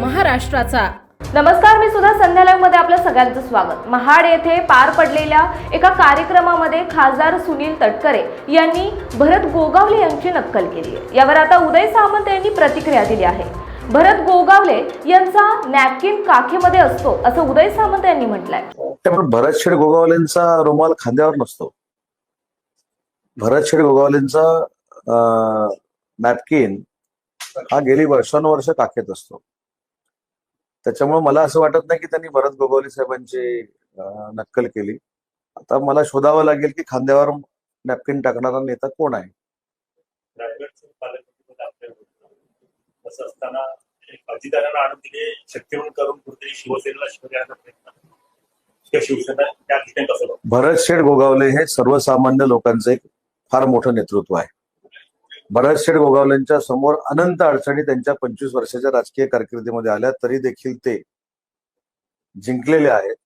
महाराष्ट्राचा. नमस्कार मी सुद्धा संध्या मध्ये आपलं सगळ्यांचं स्वागत. महाड येथे पार पडलेल्या एका कार्यक्रमामध्ये खासदार सुनील तटकरे यांनी भरत गोगावले यांची नक्कल केली आहे. यावर आता उदय सामंत यांनी प्रतिक्रिया दिली आहे. भरत गोगावले यांचा नॅपकिन काखेमध्ये असतो असं उदय सामंत यांनी म्हटलंय. त्यामुळे भरतशेठ गोगावलेंचा रुमाल खांद्यावर नसतो. भरतशेठ गोगावलेंचा नॅपकिन हा गेली वर्षानुवर्ष काखेत असतो. त्याच्यामुळे मला असं वाटत नाही की त्यांनी भरत गोगावले साहेबांची नक्कल केली. आता मला शोधावं लागेल की खांद्यावर नॅपकिन टाकणारा नेता कोण आहे? असताना अजितदारांना आणून दिले करून कुठेतरी शिवसेनेला शिवसेना बघतो? भरतशेठ गोगावले हे सर्वसामान्य लोकांचं एक फार मोठं नेतृत्व आहे. भरतशेठ गोगावलेंच्या समोर अनंत अडचणी त्यांच्या पंचवीस वर्षाच्या राजकीय कारकिर्दीमध्ये आल्या तरी देखील ते जिंकलेले आहेत.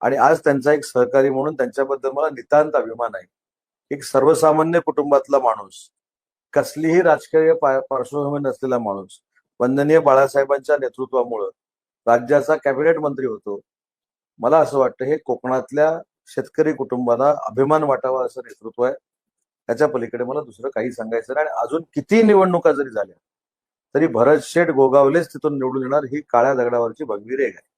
आणि आज त्यांचा एक सहकारी म्हणून त्यांच्याबद्दल मला नितांत अभिमान आहे. एक सर्वसामान्य कुटुंबातला माणूस कसलीही राजकीय पार्श्वभूमी नसलेला माणूस वंदनीय बाळासाहेबांच्या नेतृत्वामुळं राज्याचा कॅबिनेट मंत्री होतो. मला असं वाटतं हे कोकणातल्या शेतकरी कुटुंबाला अभिमान वाटावा असं नेतृत्व आहे. त्याच्या पलीकडे मला दुसरं काही सांगायचं नाही. आणि अजून किती निवडणुका जरी झाल्या तरी भरत शेठ गोगावलेच तिथून निवडून येणार ही काळ्या दगडावरची भगवी रेग आहे?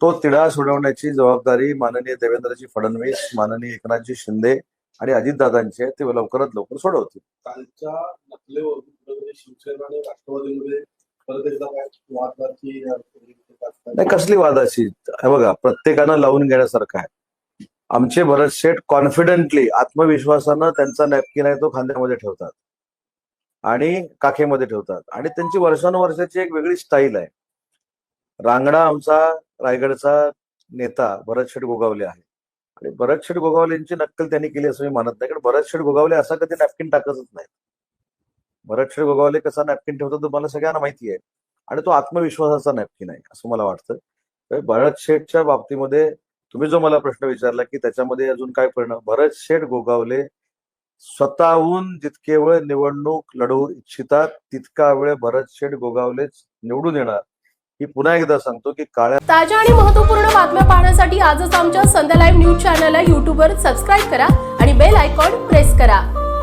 तो तिढा सोडवण्याची जबाबदारी माननीय देवेंद्रजी फडणवीस माननीय एकनाथजी शिंदे आणि अजितदादांची आहे. ते लवकरात लवकर सोडवतील. कालच्या नकलेवरून शिवसेना आणि राष्ट्रवादीमध्ये नाही कसली वादाची? हे बघा प्रत्येकानं लावून घेण्यासारखं आहे. आमचे भरत शेठ कॉन्फिडेंटली आत्मविश्वासानं त्यांचा नॅपकिन आहे तो खांद्यामध्ये ठेवतात. आणि काखेमध्ये ठेवतात. आणि त्यांची वर्षानुवर्षाची एक वेगळी स्टाईल आहे. रांगडा आमचा रायगडचा नेता भरत शेठ गोगावले आहे. आणि भरत शेठ गोगावले यांची नक्कल त्यांनी केली असं मी मानत नाही. कारण भरत शेठ गोगावले असा कधी नॅपकिन टाकतच नाही भरत शेठ गोगावले कसा नॅपकिन ठेवतो तो मला सगळ्यांना माहिती आहे. आणि तो आत्मविश्वासाचा नॅपकिन आहे असं मला वाटतं. भरत शेठच्या बाबतीमध्ये तुम्ही जो मला प्रश्न विचारला की त्याच्यामध्ये अजून काय परिणाम भरत शेठ गोगावले स्वतःहून जितके वेळ निवडणूक लढवू इच्छितात तितका वेळ भरत शेठ गोगावलेच निवडून येणार. ही पुन्हा एकदा सांगतो की काळ्या ताज्या आणि महत्त्वपूर्ण बातम्या पाहण्यासाठी आजच आमच्या संध्या लाईव्ह न्यूज चॅनलला युट्यूबवर सबस्क्राईब करा आणि बेल आयकॉन प्रेस करा.